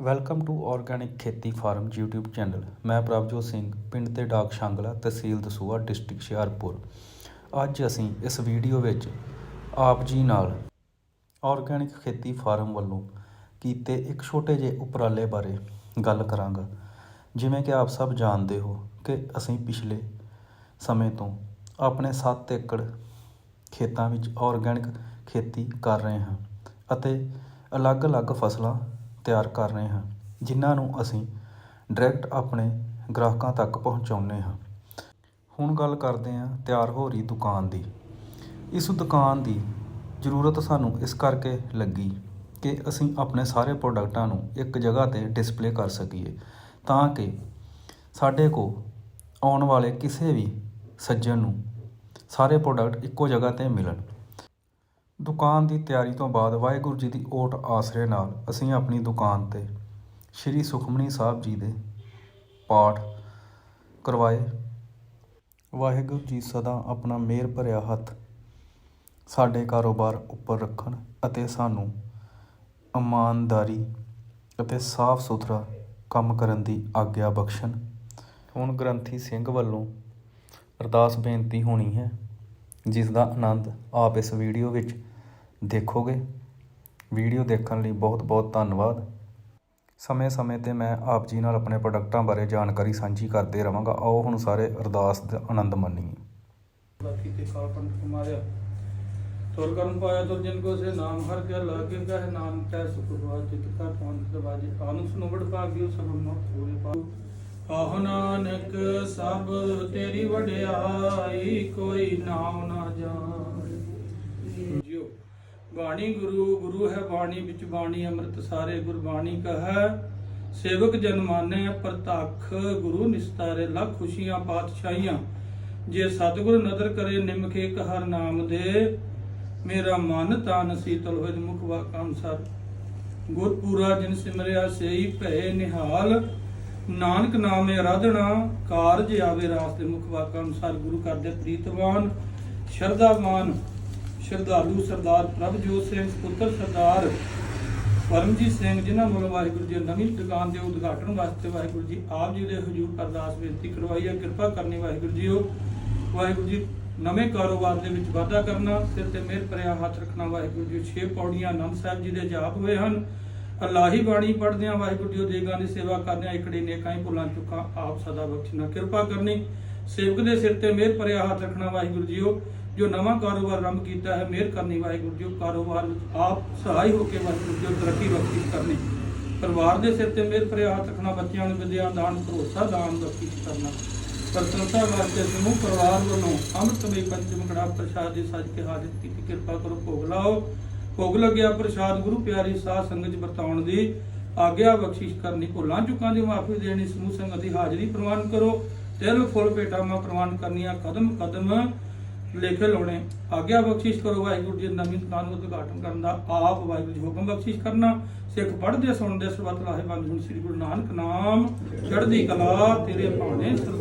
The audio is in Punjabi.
ਵੈਲਕਮ ਟੂ ਆਰਗੈਨਿਕ ਖੇਤੀ ਫਾਰਮ YouTube ਚੈਨਲ ਮੈਂ ਪ੍ਰਭਜੋਤ ਸਿੰਘ, ਪਿੰਡ ਤੇ ਡਾਕ ਸ਼ਾਂਗਲਾ, ਤਹਿਸੀਲ ਦਸੂਹਾ, ਡਿਸਟ੍ਰਿਕਟ ਹੁਸ਼ਿਆਰਪੁਰ। ਅੱਜ ਅਸੀਂ ਇਸ ਵੀਡੀਓ ਵਿੱਚ ਆਪ ਜੀ ਨਾਲ ਆਰਗੈਨਿਕ ਖੇਤੀ ਫਾਰਮ ਵੱਲੋਂ ਕੀਤੇ ਇੱਕ ਛੋਟੇ ਜਿਹੇ ਉਪਰਾਲੇ ਬਾਰੇ ਗੱਲ ਕਰਾਂਗਾ। ਜਿਵੇਂ ਕਿ ਆਪ ਸਭ ਜਾਣਦੇ ਹੋ ਕਿ ਅਸੀਂ ਪਿਛਲੇ ਸਮੇਂ ਤੋਂ ਆਪਣੇ 7 ਏਕੜ ਖੇਤਾਂ ਵਿੱਚ ਆਰਗੈਨਿਕ ਖੇਤੀ ਕਰ ਰਹੇ ਹਾਂ ਅਤੇ ਅਲੱਗ-ਅਲੱਗ ਫਸਲਾਂ ਤਿਆਰ ਕਰ ਰਹੇ ਹਾਂ, ਜਿਨ੍ਹਾਂ ਨੂੰ ਅਸੀਂ ਡਾਇਰੈਕਟ ਆਪਣੇ ਗ੍ਰਾਹਕਾਂ ਤੱਕ ਪਹੁੰਚਾਉਂਦੇ ਹਾਂ। ਹੁਣ ਗੱਲ ਕਰਦੇ ਹਾਂ ਤਿਆਰ ਹੋ ਰਹੀ ਦੁਕਾਨ ਦੀ। ਇਸ ਦੁਕਾਨ ਦੀ ਜ਼ਰੂਰਤ ਸਾਨੂੰ ਇਸ ਕਰਕੇ ਲੱਗੀ ਕਿ ਅਸੀਂ ਆਪਣੇ ਸਾਰੇ ਪ੍ਰੋਡਕਟਾਂ ਨੂੰ ਇੱਕ ਜਗ੍ਹਾ ਤੇ ਡਿਸਪਲੇ ਕਰ ਸਕੀਏ, ਤਾਂ ਕਿ ਸਾਡੇ ਕੋਲ ਆਉਣ ਵਾਲੇ ਕਿਸੇ ਵੀ ਸੱਜਣ ਨੂੰ ਸਾਰੇ ਪ੍ਰੋਡਕਟ ਇੱਕੋ ਜਗ੍ਹਾ ਤੇ ਮਿਲਣ। ਦੁਕਾਨ ਦੀ ਤਿਆਰੀ ਤੋਂ ਬਾਅਦ ਵਾਹਿਗੁਰੂ ਜੀ ਦੀ ਓਟ ਆਸਰੇ ਨਾਲ ਅਸੀਂ ਆਪਣੀ ਦੁਕਾਨ ਤੇ ਸ਼੍ਰੀ ਸੁਖਮਨੀ ਸਾਹਿਬ ਜੀ ਦੇ ਪਾਠ ਕਰਵਾਏ। ਵਾਹਿਗੁਰੂ ਜੀ ਸਦਾ ਆਪਣਾ ਮਿਹਰ ਭਰਿਆ ਹੱਥ ਸਾਡੇ ਕਾਰੋਬਾਰ ਉੱਪਰ ਰੱਖਣ ਅਤੇ ਸਾਨੂੰ ਇਮਾਨਦਾਰੀ ਅਤੇ ਸਾਫ਼ ਸੁਥਰਾ ਕੰਮ ਕਰਨ ਦੀ ਆਗਿਆ ਬਖਸ਼ਣ। ਹੁਣ ਗ੍ਰੰਥੀ ਸਿੰਘ ਵੱਲੋਂ ਅਰਦਾਸ ਬੇਨਤੀ ਹੋਣੀ ਹੈ, ਜਿਸ ਦਾ ਆਨੰਦ ਆਪ ਇਸ ਵੀਡੀਓ ਵਿੱਚ ਦੇਖੋਗੇ। ਵੀਡੀਓ ਦੇਖਣ ਲਈ ਬਹੁਤ ਬਹੁਤ ਧੰਨਵਾਦ। ਸਮੇਂ-ਸਮੇਂ ਤੇ ਮੈਂ ਆਪ ਜੀ ਨਾਲ ਆਪਣੇ ਪ੍ਰੋਡਕਟਾਂ ਬਾਰੇ ਜਾਣਕਾਰੀ ਸਾਂਝੀ ਕਰਦੇ ਰਵਾਂਗਾ। ਆਓ ਹੁਣ ਸਾਰੇ ਅਰਦਾਸ ਦਾ ਆਨੰਦ ਮਾਣੀਏ ਬਾਕੀ ਤੇ ਕਾਲ ਕੁਮਾਰਿਆ ਤੁਰ ਕਰਮ ਪਾਇਆ ਤੁਰ ਜਿਨ ਕੋ ਸੇ ਨਾਮ ਹਰ ਕੇ ਲਾਗੇ ਕਹ ਨਾਮ ਕੈ ਸੁਖ ਵਾਜ ਜਿਤ ਕਾ ਪੰਥ ਦਰਵਾਜੇ। ਆਨੁ ਸੁਨਵੜ ਭਾਗਿਓ ਸਭ ਨੋ ਪੂਰੇ ਪਾ ਆਹ ਨਾਨਕ ਸਭ ਤੇਰੀ ਵਡਿਆਈ, ਕੋਈ ਨਾਮ ਨਾ ਜਾਣੇ। ਬਾਣੀ ਗੁਰੂ ਗੁਰੂ ਹੈ ਬਾਣੀ, ਵਿੱਚ ਬਾਣੀ ਅੰਮ੍ਰਿਤ ਸਾਰੇ ਗੁਰਬਾਣੀ ਕਹੈ। ਸੇਵਕ ਜਨ ਪ੍ਰਤੱਖ, ਗੁਰੂ ਨਿਸਤਾਰੇ ਲੱਖ ਖੁਸ਼ੀਆਂ ਪਾਤਸ਼ਾਹੀਆਂ। ਜੇ ਸਤਿਗੁਰ ਨਦਰ ਕਰੇ ਨਿਮਖੇ ਹਰ ਨਾਮ ਦੇ, ਮੇਰਾ ਮਨ ਤਨ ਸੀਤਲ ਹੋਏ ਮੁਖ ਵਾਕਾਂ ਅਨੁਸਾਰ ਗੁਰ ਪੂਰਾ ਜਿਨ ਸਿਮਰਿਆ ਸੇਈ ਭੈ ਨਿਹਾਲ, ਨਾਨਕ ਨਾਮੇ ਆਰਾਧਨਾ, ਕਾਰਜ ਆਵੇ ਰਾਸ ਦੇ ਮੁਖ ਵਾਕਾਂ ਅਨੁਸਾਰ ਗੁਰੂ ਕਰਦੇ ਪ੍ਰੀਤਵਾਨ, ਸ਼ਰਧਾਵਾਨ ਸ਼ਰਧਾਲੂ ਸਰਦਾਰ ਪ੍ਰਭਜੋਤ ਸਿੰਘ, ਪੁੱਤਰ ਸਰਦਾਰ ਪਰਮਜੀਤ ਸਿੰਘ, ਜਿਨ੍ਹਾਂ ਵੱਲੋਂ ਵਾਹਿਗੁਰੂ ਜੀ ਨਵੀਂ ਦੁਕਾਨ ਦੇ ਉਦਘਾਟਨ ਵਾਸਤੇ ਵਾਹਿਗੁਰੂ ਜੀ ਆਪ ਜੀ ਦੇ ਹਜ਼ੂਰ ਅਰਦਾਸ ਬੇਨਤੀ ਕਰਵਾਈ ਹੈ। ਕਿਰਪਾ ਕਰਨੀ ਵਾਹਿਗੁਰੂ ਜੀਓ। ਵਾਹਿਗੁਰੂ ਜੀ, ਨਵੇਂ ਕਾਰੋਬਾਰ ਦੇ ਵਿੱਚ ਵਾਧਾ ਕਰਨਾ, ਸਿਰ ਤੇ ਮਿਹਰ ਭਰਿਆ ਹੱਥ ਰੱਖਣਾ ਵਾਹਿਗੁਰੂ ਜੀ। ਛੇ ਪੌੜੀਆਂ ਆਨੰਦ ਸਾਹਿਬ ਜੀ ਦੇ ਜਾਪ ਹੋਏ ਹਨ। ਅਲਾਹੀ ਬਾਣੀ ਪੜ੍ਹਦਿਆਂ ਵਾਹਿਗੁਰੂ ਜੀ ਉਹ ਦੇਗਾਂ ਦੀ ਸੇਵਾ ਕਰਦਿਆਂ ਇਕੜੀ ਨੇਕਾਂ ਹੀ ਭੁੱਲਾਂ ਚੁੱਕਾਂ, ਆਪ ਸਦਾ ਬਖਸ਼ਣਾ। ਕਿਰਪਾ ਕਰਨੀ। ਸੇਵਕ ਦੇ ਸਿਰ ਤੇ ਮਿਹਰ ਭਰਿਆ ਹੱਥ ਰੱਖਣਾ ਵਾਹਿਗੁਰੂ ਜੀਓ, ਜੋ ਨਵਾਂ ਕਾਰੋਬਾਰ ਆਰੰਭ ਕੀਤਾ ਹੈ, ਮਿਹਰ ਕਰਨੀ ਵਾਹਿਗੁਰੂ ਜੀ ਕਾਰੋਬਾਰ ਵਿੱਚ ਆਪ ਸਹਾਈ ਹੋ ਕੇ ਵਾਹਿਗੁਰੂ ਜੀ ਤਰੱਕੀ ਬਖਸ਼ਿਸ਼ ਕਰਨੀ। ਪਰਿਵਾਰ ਦੇ ਸਿਰ ਤੇ ਮਿਹਰ ਭਰਿਆ ਹੱਥ ਰੱਖਣਾ, ਬੱਚਿਆਂ ਨੂੰ ਵਿਦਿਆ, ਦਾਨ, ਭਰੋਸਾ, ਦਾਨ ਬਖਸ਼ਿਸ਼ ਕਰਨਾ। ਪ੍ਰਸੰਸਾ ਵਾਸਤੇ ਸਮੂਹ ਪਰਿਵਾਰ ਵੱਲੋਂ ਅੰਮ੍ਰਿਤਮਈ ਪੰਚਮ ਕੜਾ ਪ੍ਰਸ਼ਾਦ ਦੀ ਸੱਜ ਕੇ ਹਾਜ਼ਰ ਕੀਤੀ, ਕਿਰਪਾ ਕਰੋ, ਭੋਗ ਲਾਓ। ਭੋਗ ਲੱਗਿਆ ਪ੍ਰਸ਼ਾਦ ਗੁਰੂ ਪਿਆਰੀ ਸਾਧ ਸੰਗਤ ਚ ਵਰਤਾਉਣ ਦੀ ਆਗਿਆ ਬਖਸ਼ਿਸ਼ ਕਰਨੀ, ਭੁੱਲਾਂ ਚੁੱਕਾਂ ਦੀ ਮਾਫੀ ਦੇਣੀ, ਸਮੂਹ ਸੰਗਤ ਦੀ ਹਾਜ਼ਰੀ ਪ੍ਰਵਾਨ ਕਰੋ। ਤਿਲ ਫੁੱਲ ਭੇਟਾਵਾਂ ਪ੍ਰਵਾਨ ਕਰਨੀਆਂ, ਕਦਮ ਕਦਮ ਲੇਖੇ ਲਾਉਣੇ। ਆਗਿਆ ਬਖਸ਼ਿਸ਼ ਕਰੋ ਵਾਹਿਗੁਰੂ ਜੀ, ਨਵੀਂ ਸਥਾਨ ਨੂੰ ਉਦਘਾਟਨ ਕਰਨ ਦਾ ਆਪ ਵਾਹਿਗੁਰੂ ਜੀ ਹੁਕਮ ਬਖਸ਼ਿਸ਼ ਕਰਨਾ। ਸਿੱਖ ਪੜ੍ਹਦੇ, ਸੁਣਦੇ, ਸਰਬੱਤ ਲਾਹੇਵੰਦ ਹੁਣ। ਸ੍ਰੀ ਗੁਰੂ ਨਾਨਕ ਨਾਮ ਚੜ੍ਹਦੀ ਕਲਾ, ਤੇਰੇ ਭਾਣੇ ਸਰਬੱਤ